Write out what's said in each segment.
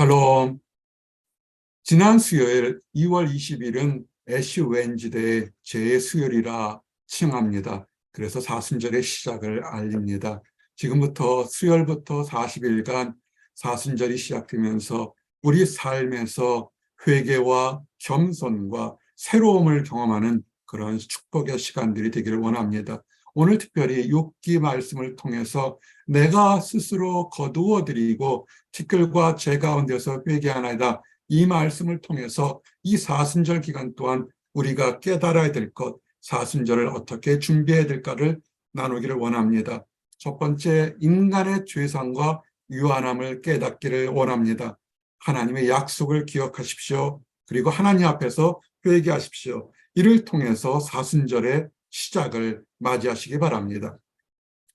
샬롬. 지난 수요일 2월 20일은 애쉬 웬즈데이 제 수요일이라 칭합니다. 그래서 사순절의 시작을 알립니다. 지금부터 수요일부터 40일간 사순절이 시작되면서 우리 삶에서 회개와 겸손과 새로움을 경험하는 그런 축복의 시간들이 되기를 원합니다. 오늘 특별히 욥기 말씀을 통해서 내가 스스로 거두어 드리고 티끌과 제 가운데서 회개하나이다. 이 말씀을 통해서 이 사순절 기간 동안 우리가 깨달아야 될 것, 사순절을 어떻게 준비해야 될까를 나누기를 원합니다. 첫 번째, 인간의 죄상과 유한함을 깨닫기를 원합니다. 하나님의 약속을 기억하십시오. 그리고 하나님 앞에서 회개하십시오. 이를 통해서 사순절의 시작을 맞이하시기 바랍니다.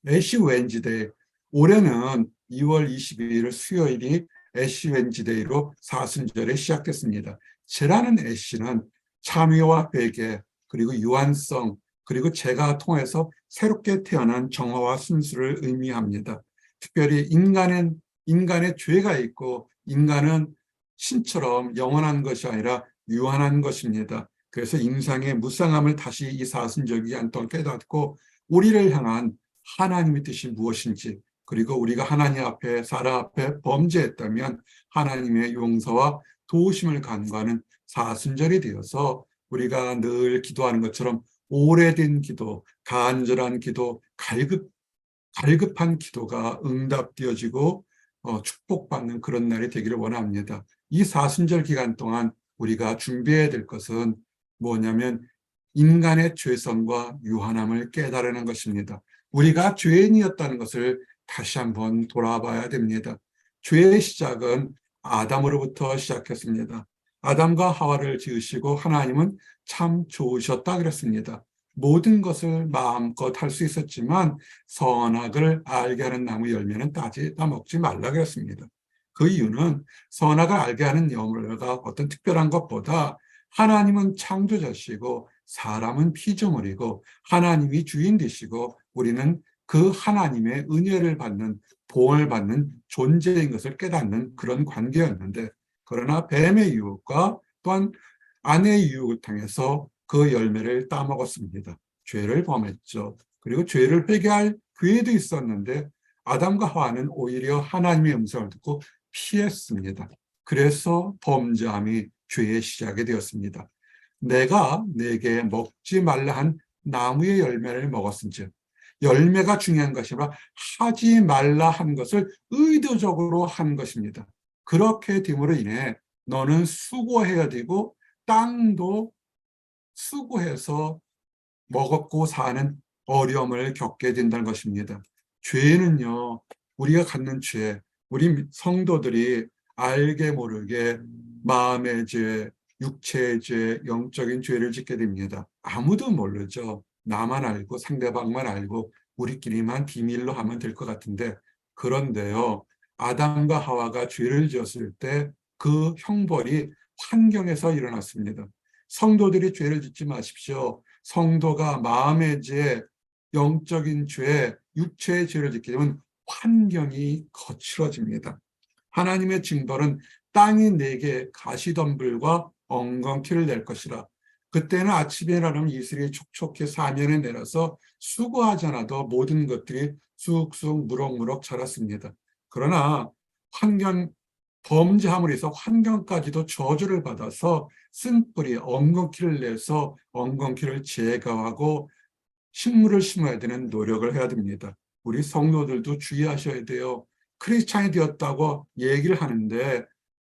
애쉬 웬지데이 올해는 2월 22일 수요일이 애쉬 웬지데이로 사순절에 시작됐습니다. 제라는 애쉬는 참여와 회개 그리고 유한성 그리고 제가 통해서 새롭게 태어난 정화와 순수를 의미합니다. 특별히 인간은 인간의 죄가 있고 인간은 신처럼 영원한 것이 아니라 유한한 것입니다. 그래서 인상의 무쌍함을 다시 이 사순절 기간 동안 깨닫고 우리를 향한 하나님의 뜻이 무엇인지 그리고 우리가 하나님 앞에 사람 앞에 범죄했다면 하나님의 용서와 도우심을 간구하는 사순절이 되어서 우리가 늘 기도하는 것처럼 오래된 기도, 간절한 기도, 갈급 갈급한 기도가 응답되어지고 어, 축복받는 그런 날이 되기를 원합니다. 이 사순절 기간 동안 우리가 준비해야 될 것은 뭐냐면 인간의 죄성과 유한함을 깨달으는 것입니다. 우리가 죄인이었다는 것을 다시 한번 돌아봐야 됩니다. 죄의 시작은 아담으로부터 시작했습니다. 아담과 하와를 지으시고 하나님은 참 좋으셨다 그랬습니다. 모든 것을 마음껏 할 수 있었지만 선악을 알게 하는 나무 열매는 따지 따먹지 말라 그랬습니다. 그 이유는 선악을 알게 하는 열매가 어떤 특별한 것보다 하나님은 창조자시고 사람은 피조물이고 하나님이 주인 되시고 우리는 그 하나님의 은혜를 받는 보응을 받는 존재인 것을 깨닫는 그런 관계였는데 그러나 뱀의 유혹과 또한 아내의 유혹을 통해서 그 열매를 따먹었습니다. 죄를 범했죠. 그리고 죄를 회개할 기회도 있었는데 아담과 하와는 오히려 하나님의 음성을 듣고 피했습니다. 그래서 범죄함이 죄의 시작이 되었습니다. 내가 내게 먹지 말라 한 나무의 열매를 먹었은즉 열매가 중요한 것이 아니라 하지 말라 한 것을 의도적으로 한 것입니다. 그렇게 됨으로 인해 너는 수고해야 되고 땅도 수고해서 먹었고 사는 어려움을 겪게 된다는 것입니다. 죄는요, 우리가 갖는 죄, 우리 성도들이 알게 모르게 마음의 죄, 육체의 죄, 영적인 죄를 짓게 됩니다. 아무도 모르죠. 나만 알고 상대방만 알고 우리끼리만 비밀로 하면 될 것 같은데 그런데요. 아담과 하와가 죄를 지었을 때 그 형벌이 환경에서 일어났습니다. 성도들이 죄를 짓지 마십시오. 성도가 마음의 죄, 영적인 죄, 육체의 죄를 짓게 되면 환경이 거칠어집니다. 하나님의 징벌은 땅이 내게 가시덤불과 엉겅퀴를 낼 것이라. 그때는 아침에 일어나면 이슬이 촉촉히 사면에 내려서 수고하지 않아도 모든 것들이 쑥쑥 무럭무럭 자랐습니다. 그러나 환경 범죄함으로 해서 환경까지도 저주를 받아서 쓴뿌리 엉겅퀴를 내서 엉겅퀴를 제거하고 식물을 심어야 되는 노력을 해야 됩니다. 우리 성도들도 주의하셔야 돼요. 크리스찬이 되었다고 얘기를 하는데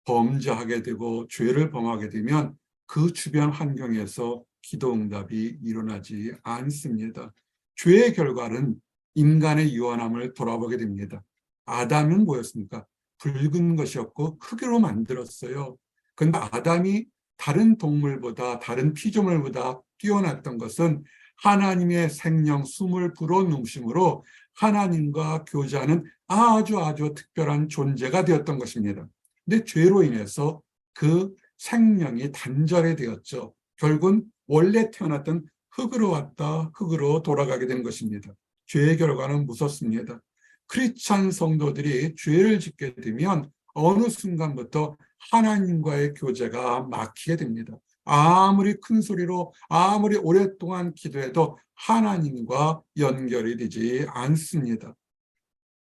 범죄하게 되고 죄를 범하게 되면 그 주변 환경에서 기도 응답이 일어나지 않습니다. 죄의 결과는 인간의 유한함을 돌아보게 됩니다. 아담은 뭐였습니까? 붉은 것이었고 크기로 만들었어요. 그런데 아담이 다른 동물보다 다른 피조물보다 뛰어났던 것은 하나님의 생명 숨을 불어넣으심으로 하나님과 교제하는 아주 아주 특별한 존재가 되었던 것입니다. 근데 죄로 인해서 그 생명이 단절이 되었죠. 결국은 원래 태어났던 흙으로 왔다 흙으로 돌아가게 된 것입니다. 죄의 결과는 무섭습니다. 크리스찬 성도들이 죄를 짓게 되면 어느 순간부터 하나님과의 교제가 막히게 됩니다. 아무리 큰 소리로 아무리 오랫동안 기도해도 하나님과 연결이 되지 않습니다.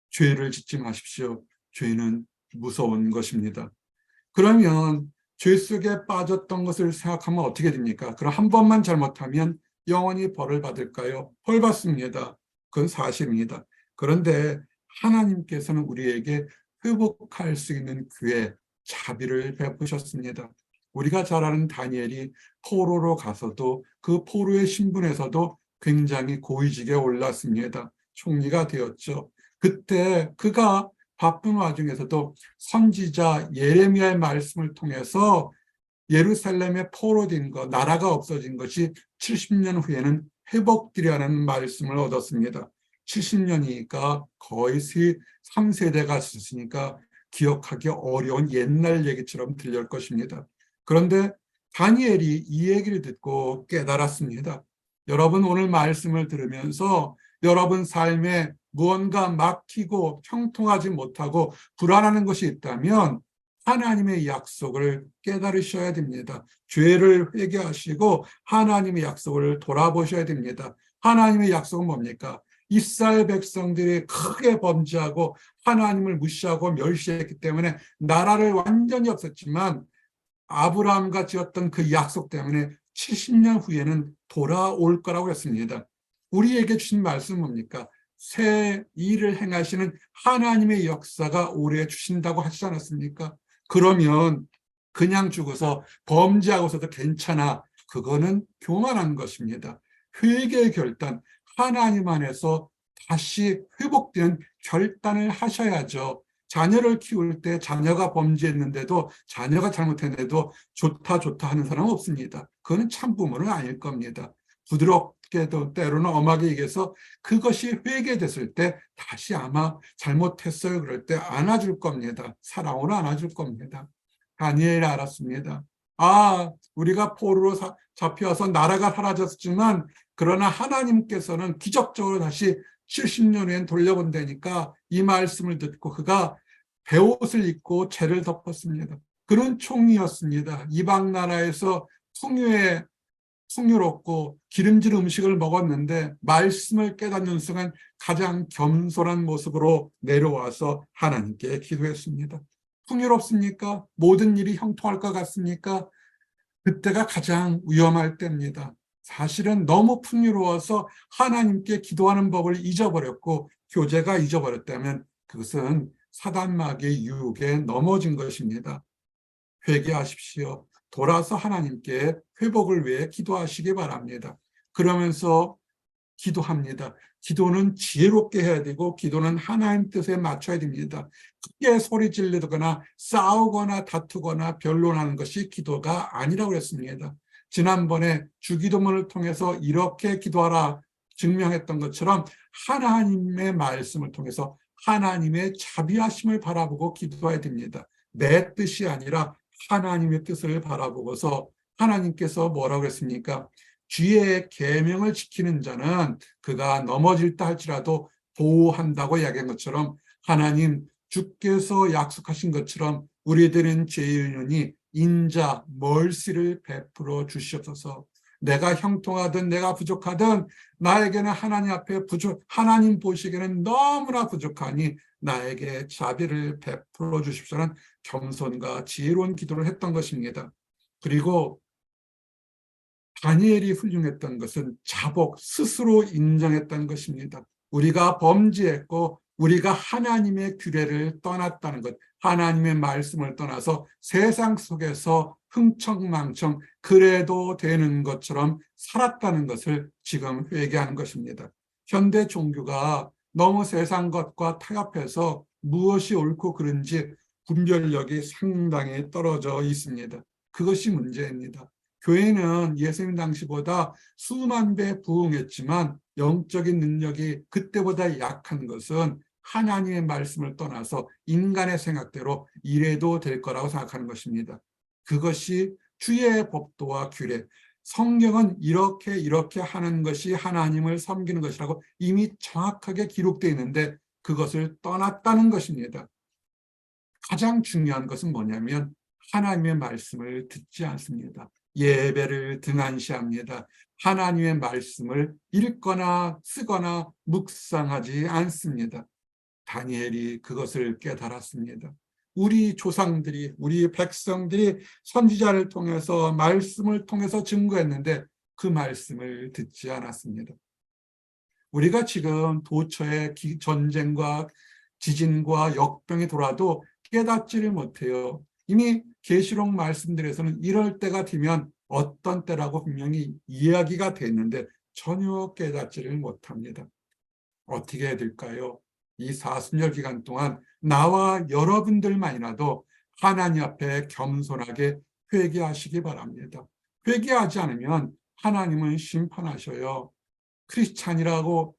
죄를 짓지 마십시오. 죄는 무서운 것입니다. 그러면 죄 속에 빠졌던 것을 생각하면 어떻게 됩니까? 그럼 한 번만 잘못하면 영원히 벌을 받을까요? 벌 받습니다. 그건 사실입니다. 그런데 하나님께서는 우리에게 회복할 수 있는 기회, 자비를 베푸셨습니다. 우리가 잘 아는 다니엘이 포로로 가서도 그 포로의 신분에서도 굉장히 고위직에 올랐습니다. 총리가 되었죠. 그때 그가 바쁜 와중에서도 선지자 예레미야의 말씀을 통해서 예루살렘에 포로된 것, 나라가 없어진 것이 70년 후에는 회복되려는 말씀을 얻었습니다. 70년이니까 거의 3세대가 있으니까 기억하기 어려운 옛날 얘기처럼 들릴 것입니다. 그런데 다니엘이 이 얘기를 듣고 깨달았습니다. 여러분 오늘 말씀을 들으면서 여러분 삶에 무언가 막히고 형통하지 못하고 불안하는 것이 있다면 하나님의 약속을 깨달으셔야 됩니다. 죄를 회개하시고 하나님의 약속을 돌아보셔야 됩니다. 하나님의 약속은 뭡니까? 이스라엘 백성들이 크게 범죄하고 하나님을 무시하고 멸시했기 때문에 나라를 완전히 없었지만 아브라함과 지었던 그 약속 때문에 70년 후에는 돌아올 거라고 했습니다. 우리에게 주신 말씀은 뭡니까? 새 일을 행하시는 하나님의 역사가 오래 주신다고 하시지 않았습니까? 그러면 그냥 죽어서 범죄하고서도 괜찮아. 그거는 교만한 것입니다. 회개의 결단, 하나님 안에서 다시 회복된 결단을 하셔야죠. 자녀를 키울 때 자녀가 범죄했는데도 자녀가 잘못했는데도 좋다 좋다 하는 사람은 없습니다. 그거는 참 부모는 아닐 겁니다. 부드럽 게도 때로는 엄하게 얘기해서 그것이 회개됐을 때 다시 아마 잘못했어요 그럴 때 안아줄 겁니다. 사랑으로 안아줄 겁니다. 다니엘이 알았습니다. 아 우리가 포로로 사, 잡혀서 나라가 사라졌지만 그러나 하나님께서는 기적적으로 다시 70년 후엔 돌려본다니까 이 말씀을 듣고 그가 배옷을 입고 죄를 덮었습니다. 그런 총리였습니다. 이방 나라에서 풍요에 풍요롭고 기름진 음식을 먹었는데 말씀을 깨닫는 순간 가장 겸손한 모습으로 내려와서 하나님께 기도했습니다. 풍요롭습니까? 모든 일이 형통할 것 같습니까? 그때가 가장 위험할 때입니다. 사실은 너무 풍요로워서 하나님께 기도하는 법을 잊어버렸고 교제가 잊어버렸다면 그것은 사단마귀의 유혹에 넘어진 것입니다. 회개하십시오. 돌아서 하나님께 회복을 위해 기도하시기 바랍니다. 그러면서 기도합니다. 기도는 지혜롭게 해야 되고 기도는 하나님 뜻에 맞춰야 됩니다. 크게 소리 지르거나 싸우거나 다투거나 변론하는 것이 기도가 아니라고 했습니다. 지난번에 주기도문을 통해서 이렇게 기도하라 증명했던 것처럼 하나님의 말씀을 통해서 하나님의 자비하심을 바라보고 기도해야 됩니다. 내 뜻이 아니라 하나님의 뜻을 바라보고서 하나님께서 뭐라고 했습니까? 주의 계명을 지키는 자는 그가 넘어질다 할지라도 보호한다고 이야기한 것처럼 하나님 주께서 약속하신 것처럼 우리들은 연이 인자 멀시를 베풀어 주시옵소서. 내가 형통하든 내가 부족하든 나에게는 하나님 앞에 부족 하나님 보시기에는 너무나 부족하니 나에게 자비를 베풀어 주십시오는 겸손과 지혜로운 기도를 했던 것입니다. 그리고 다니엘이 훌륭했던 것은 자복 스스로 인정했던 것입니다. 우리가 범죄했고 우리가 하나님의 규례를 떠났다는 것, 하나님의 말씀을 떠나서 세상 속에서 흥청망청 그래도 되는 것처럼 살았다는 것을 지금 회개하는 것입니다. 현대 종교가 너무 세상 것과 타협해서 무엇이 옳고 그른지 분별력이 상당히 떨어져 있습니다. 그것이 문제입니다. 교회는 예수님 당시보다 수만 배 부흥했지만 영적인 능력이 그때보다 약한 것은 하나님의 말씀을 떠나서 인간의 생각대로 이래도 될 거라고 생각하는 것입니다. 그것이 주의 법도와 규례, 성경은 이렇게 이렇게 하는 것이 하나님을 섬기는 것이라고 이미 정확하게 기록되어 있는데 그것을 떠났다는 것입니다. 가장 중요한 것은 뭐냐면 하나님의 말씀을 듣지 않습니다. 예배를 등한시합니다. 하나님의 말씀을 읽거나 쓰거나 묵상하지 않습니다. 다니엘이 그것을 깨달았습니다. 우리 조상들이, 우리 백성들이 선지자를 통해서 말씀을 통해서 증거했는데 그 말씀을 듣지 않았습니다. 우리가 지금 도처에 기- 전쟁과 지진과 역병이 돌아도 깨닫지를 못해요. 이미 계시록 말씀들에서는 이럴 때가 되면 어떤 때라고 분명히 이야기가 됐는데 전혀 깨닫지를 못합니다. 어떻게 해야 될까요? 이 사순절 기간 동안 나와 여러분들만이라도 하나님 앞에 겸손하게 회개하시기 바랍니다. 회개하지 않으면 하나님은 심판하셔요. 크리스찬이라고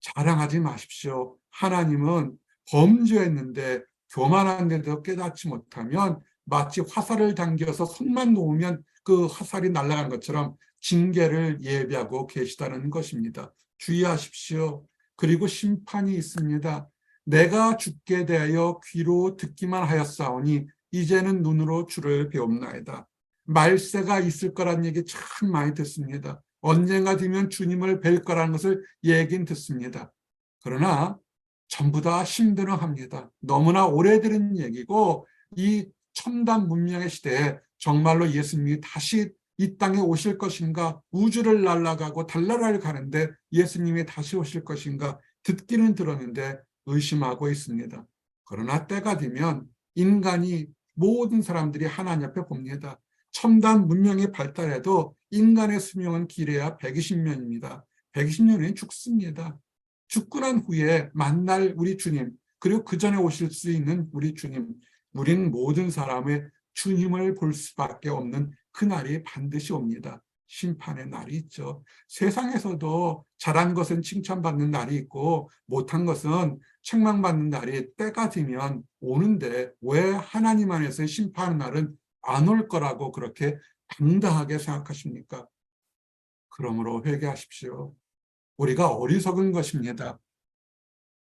자랑하지 마십시오. 하나님은 범죄했는데 교만한데도 깨닫지 못하면 마치 화살을 당겨서 손만 놓으면 그 화살이 날아간 것처럼 징계를 예비하고 계시다는 것입니다. 주의하십시오. 그리고 심판이 있습니다. 내가 죽게 대하여 귀로 듣기만 하였사오니 이제는 눈으로 주를 배옵나이다. 말세가 있을 거란 얘기 참 많이 듣습니다. 언젠가 되면 주님을 뵐 거라는 것을 얘긴 듣습니다. 그러나 전부 다 힘들어합니다. 너무나 오래 들은 얘기고 이 첨단 문명의 시대에 정말로 예수님이 다시 이 땅에 오실 것인가 우주를 날아가고 달나라를 가는데 예수님이 다시 오실 것인가 듣기는 들었는데 의심하고 있습니다. 그러나 때가 되면 인간이 모든 사람들이 하나님 앞에 봅니다. 첨단 문명이 발달해도 인간의 수명은 길어야 120년입니다. 120년이 죽습니다. 죽고 난 후에 만날 우리 주님, 그리고 그 전에 오실 수 있는 우리 주님, 우린 모든 사람의 주님을 볼 수밖에 없는 그날이 반드시 옵니다. 심판의 날이 있죠. 세상에서도 잘한 것은 칭찬받는 날이 있고 못한 것은 책망받는 날이 때가 되면 오는데 왜 하나님 안에서 심판의 날은 안 올 거라고 그렇게 당당하게 생각하십니까? 그러므로 회개하십시오. 우리가 어리석은 것입니다.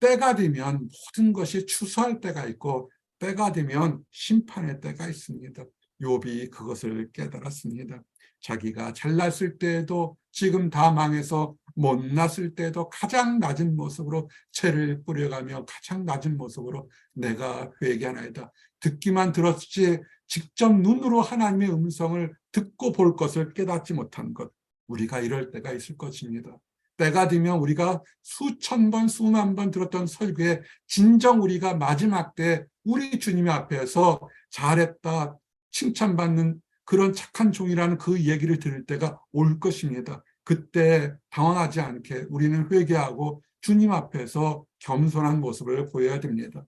때가 되면 모든 것이 추수할 때가 있고 때가 되면 심판의 때가 있습니다. 욥이 그것을 깨달았습니다. 자기가 잘났을 때에도 지금 다 망해서 못났을 때도 가장 낮은 모습으로 채를 뿌려가며 가장 낮은 모습으로 내가 회개하나이다. 듣기만 들었지 직접 눈으로 하나님의 음성을 듣고 볼 것을 깨닫지 못한 것. 우리가 이럴 때가 있을 것입니다. 때가 되면 우리가 수천 번, 수만 번 들었던 설교에 진정 우리가 마지막 때 우리 주님 앞에서 잘했다, 칭찬받는 그런 착한 종이라는 그 얘기를 들을 때가 올 것입니다. 그때 당황하지 않게 우리는 회개하고 주님 앞에서 겸손한 모습을 보여야 됩니다.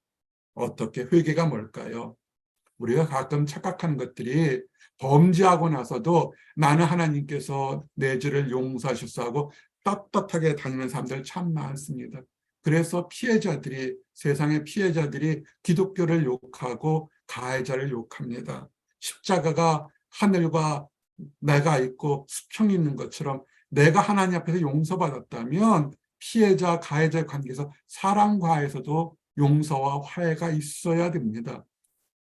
어떻게 회개가 뭘까요? 우리가 가끔 착각하는 것들이 범죄하고 나서도 나는 하나님께서 내 죄를 용서하셨어 하고 떳떳하게 다니는 사람들 참 많습니다. 그래서 피해자들이 세상의 피해자들이 기독교를 욕하고 가해자를 욕합니다. 십자가가 하늘과 내가 있고 수평이 있는 것처럼 내가 하나님 앞에서 용서받았다면 피해자 가해자 관계에서 사랑과에서도 용서와 화해가 있어야 됩니다.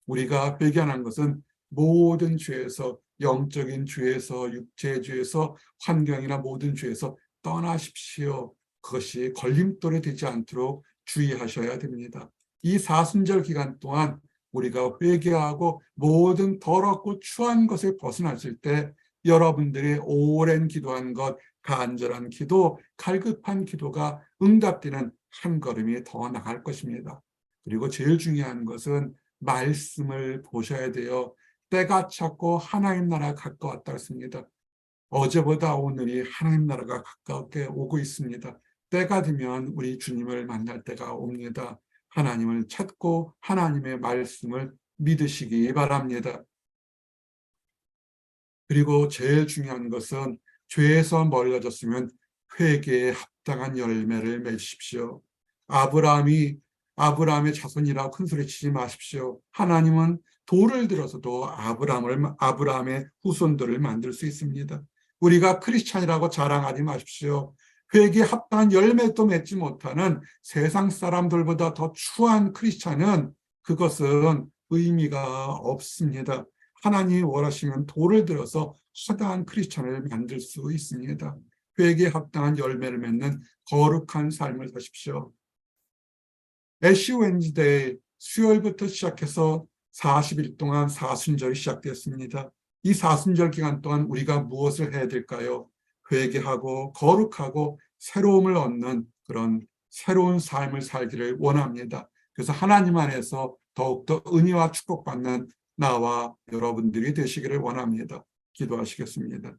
우리가 회개하는 것은 모든 죄에서 영적인 죄에서 육체의 죄에서 환경이나 모든 죄에서 떠나십시오. 그것이 걸림돌이 되지 않도록 주의하셔야 됩니다. 이 사순절 기간 동안 우리가 회개하고 모든 더럽고 추한 것을 벗어났을 때 여러분들이 오랜 기도한 것, 간절한 기도, 갈급한 기도가 응답되는 한 걸음이 더 나갈 것입니다. 그리고 제일 중요한 것은 말씀을 보셔야 돼요. 때가 찼고 하나님 나라 가까웠다 했습니다. 어제보다 오늘이 하나님 나라가 가깝게 오고 있습니다. 때가 되면 우리 주님을 만날 때가 옵니다. 하나님을 찾고 하나님의 말씀을 믿으시기 바랍니다. 그리고 제일 중요한 것은 죄에서 멀어졌으면 회개에 합당한 열매를 맺으십시오. 아브라함이 아브라함의 자손이라 큰 소리 치지 마십시오. 하나님은 돌을 들어서도 아브라함을 아브라함의 후손들을 만들 수 있습니다. 우리가 크리스찬이라고 자랑하지 마십시오. 회개에 합당한 열매도 맺지 못하는 세상 사람들보다 더 추한 크리스찬은 그것은 의미가 없습니다. 하나님이 원하시면 돌을 들어서 허다한 크리스천을 만들 수 있습니다. 회개에 합당한 열매를 맺는 거룩한 삶을 사십시오. 애쉬 웬즈데이 수요일부터 시작해서 40일 동안 사순절이 시작됐습니다. 이 사순절 기간 동안 우리가 무엇을 해야 될까요? 회개하고 거룩하고 새로움을 얻는 그런 새로운 삶을 살기를 원합니다. 그래서 하나님 안에서 더욱더 은혜와 축복받는 나와 여러분들이 되시기를 원합니다. 기도하시겠습니다.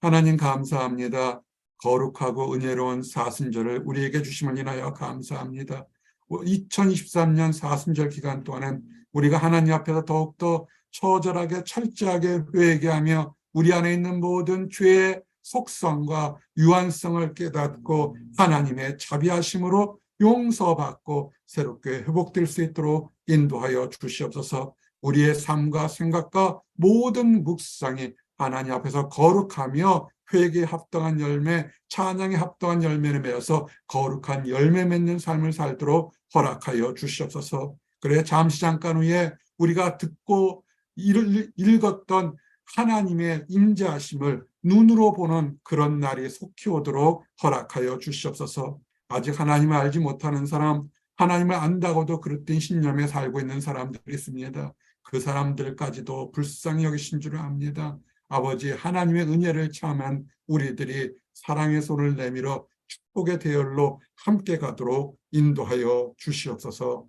하나님 감사합니다. 거룩하고 은혜로운 사순절을 우리에게 주심을 인하여 감사합니다. 2023년 사순절 기간 동안은 우리가 하나님 앞에서 더욱더 처절하게 철저하게 회개하며 우리 안에 있는 모든 죄의 속성과 유한성을 깨닫고 하나님의 자비하심으로 용서받고 새롭게 회복될 수 있도록 인도하여 주시옵소서 우리의 삶과 생각과 모든 묵상이 하나님 앞에서 거룩하며 회개에 합당한 열매, 찬양에 합당한 열매를 맺어서 거룩한 열매 맺는 삶을 살도록 허락하여 주시옵소서. 그래 잠시 잠깐 후에 우리가 듣고 읽- 읽었던 하나님의 임재하심을 눈으로 보는 그런 날이 속히 오도록 허락하여 주시옵소서. 아직 하나님을 알지 못하는 사람, 하나님을 안다고도 그릇된 신념에 살고 있는 사람들이 있습니다. 그 사람들까지도 불쌍히 여기신 줄 압니다. 아버지 하나님의 은혜를 체험한 우리들이 사랑의 손을 내밀어 축복의 대열로 함께 가도록 인도하여 주시옵소서.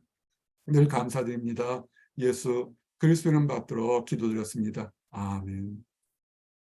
늘 감사드립니다. 예수 그리스도는 받들어 기도드렸습니다. 아멘.